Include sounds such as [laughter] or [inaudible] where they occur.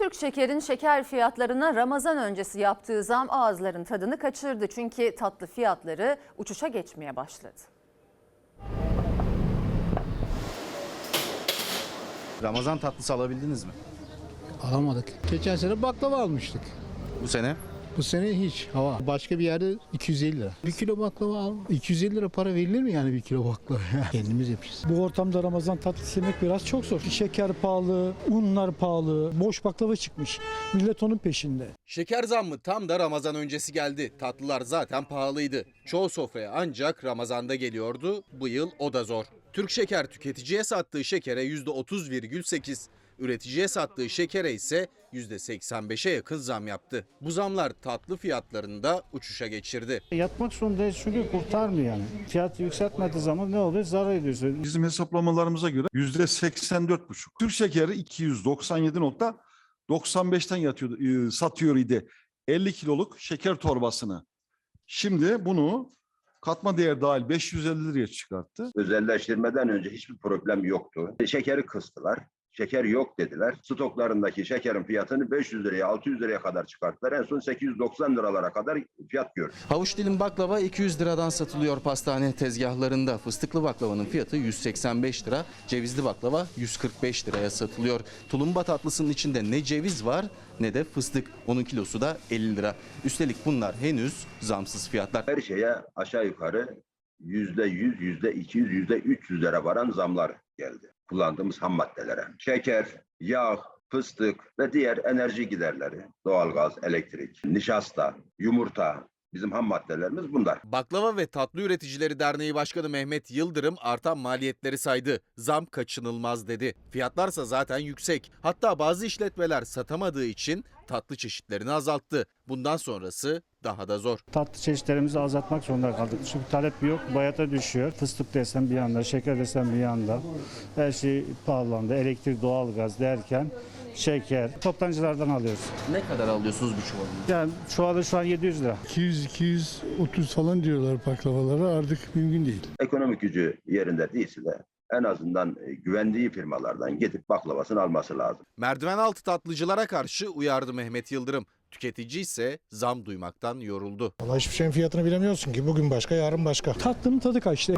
Türk Şeker'in şeker fiyatlarına Ramazan öncesi yaptığı zam ağızların tadını kaçırdı. Çünkü tatlı fiyatları uçuşa geçmeye başladı. Ramazan tatlısı alabildiniz mi? Alamadık. Geçen sene baklava almıştık. Bu sene Bu sene hiç hava. Başka bir yerde 250 lira. Bir kilo baklava al. 250 lira para verilir mi yani bir kilo baklava? [laughs] Kendimiz yapacağız. Bu ortamda Ramazan tatlısı yemek biraz çok zor. Şeker pahalı, unlar pahalı, boş baklava çıkmış. Millet onun peşinde. Şeker zammı tam da Ramazan öncesi geldi. Tatlılar zaten pahalıydı. Çoğu sofraya ancak Ramazan'da geliyordu. Bu yıl o da zor. Türk Şeker tüketiciye sattığı şekere %30,8, üreticiye sattığı şekere ise %85'e yakın zam yaptı. Bu zamlar tatlı fiyatlarını da uçuşa geçirdi. Yatmak zorundayız çünkü kurtarmıyor yani. Fiyat yükseltmediği zaman ne oluyor? Zarar ediyorsun. Bizim hesaplamalarımıza göre %84,5. Türk şekeri 297.95'ten yatıyor, e, satıyor idi 50 kiloluk şeker torbasını. Şimdi bunu katma değer dahil 550 liraya çıkarttı. özelleştirmeden önce hiçbir problem yoktu. Şekeri kıstılar. Şeker yok dediler. Stoklarındaki şekerin fiyatını 500 liraya 600 liraya kadar çıkarttılar. En son 890 liralara kadar fiyat gördü. Havuç dilim baklava 200 liradan satılıyor pastane tezgahlarında. Fıstıklı baklavanın fiyatı 185 lira, cevizli baklava 145 liraya satılıyor. Tulumba tatlısının içinde ne ceviz var ne de fıstık. Onun kilosu da 50 lira. Üstelik bunlar henüz zamsız fiyatlar. Her şeye aşağı yukarı yüzde yüz, yüzde iki yüz, yüzde üç yüzlere varan zamlar geldi. Kullandığımız ham maddelere. Şeker, yağ, fıstık ve diğer enerji giderleri, doğalgaz, elektrik, nişasta, yumurta, bizim ham maddelerimiz bunlar. Baklava ve Tatlı Üreticileri Derneği Başkanı Mehmet Yıldırım artan maliyetleri saydı. Zam kaçınılmaz dedi. Fiyatlarsa zaten yüksek. Hatta bazı işletmeler satamadığı için tatlı çeşitlerini azalttı. Bundan sonrası daha da zor. Tatlı çeşitlerimizi azaltmak zorunda kaldık. Çünkü talep yok, bayata düşüyor. Fıstık desem bir yanda, şeker desem bir yanda. Her şey pahalandı. Elektrik, doğalgaz derken şeker. Toptancılardan alıyoruz. Ne kadar alıyorsunuz bu çuvalını? Yani çuvalı şu an 700 lira. 200-230 falan diyorlar baklavalara artık mümkün değil. Ekonomik gücü yerinde değilse de en azından e, güvendiği firmalardan gidip baklavasını alması lazım. Merdiven altı tatlıcılara karşı uyardı Mehmet Yıldırım. Tüketici ise zam duymaktan yoruldu. Vallahi hiçbir şeyin fiyatını bilemiyorsun ki. Bugün başka yarın başka. Tatlının tadı kaçtı.